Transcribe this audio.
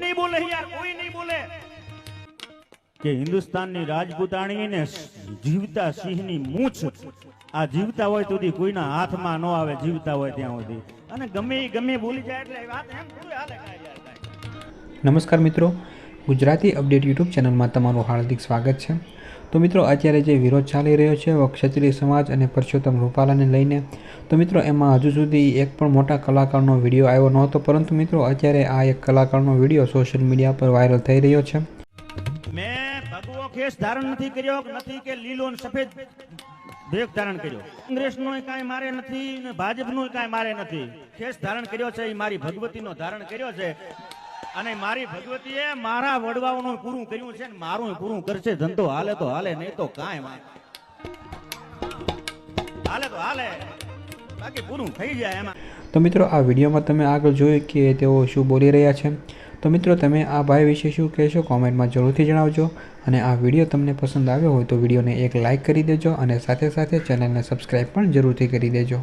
નહીં બોલે યાર કોઈ નહીં બોલે. કે હિન્દુસ્તાનની રાજપૂતાણી ને જીવતા સિંહની મૂછ આ જીવતા હોય સુધી કોઈના હાથમાં ન આવે જીવતા હોય ત્યાં સુધી. અને ગમે ગમે બોલી જાય એટલે વાત એમ થોડી હાલે. નમસ્કાર મિત્રો ગુજરાતી અપડેટ યુટ્યુબ ચેનલમાં તમારું હાર્દિક સ્વાગત છે. તો મિત્રો, અત્યારે જે વિરોધ ચાલી રહ્યો છે ક્ષત્રિય સમાજ અને પરસોત્તમ રૂપાલાને લઈને, તો મિત્રો, એમાં હજુ સુધી એક પણ મોટા કલાકારનો વીડિયો આવ્યો નહોતો, પરંતુ મિત્રો, અત્યારે આ એક કલાકારનો વીડિયો સોશિયલ મીડિયા પર વાયરલ થઈ રહ્યો છે. મેં ભગવો ખેસ ધારણ નથી કર્યો નથી કે લીલો સફેદ ભેગ ધારણ કર્યો. કોંગ્રેસ નો કાંઈ મારે નથી ને ભાજપ નો કાંઈ મારે નથી. ખેસ ધારણ કર્યો છે એ મારી ભગવતીનો ધારણ કર્યો છે. અને મારી ભગવતીએ મારા વડવાઓનું પૂરું કર્યું છે મારું પૂરું કરશે. ધંધો હાલે તો હાલે, નહીં તો કાંઈ હાલે તો હાલે. બાકી પૂરું થઈ જાય એમાં. તો મિત્રો, આ વિડીયોમાં તમે આગળ જોયું કે તેઓ શું બોલી રહ્યા છે. તો મિત્રો, તમે આ ભાઈ વિશે શું કહેશો કોમેન્ટમાં જરૂરથી જણાવજો. અને આ વીડિયો તમને પસંદ આવ્યો હોય તો વિડીયોને એક લાઇક કરી દેજો અને સાથે સાથે ચેનલને સબસ્ક્રાઈબ પણ જરૂરથી કરી દેજો.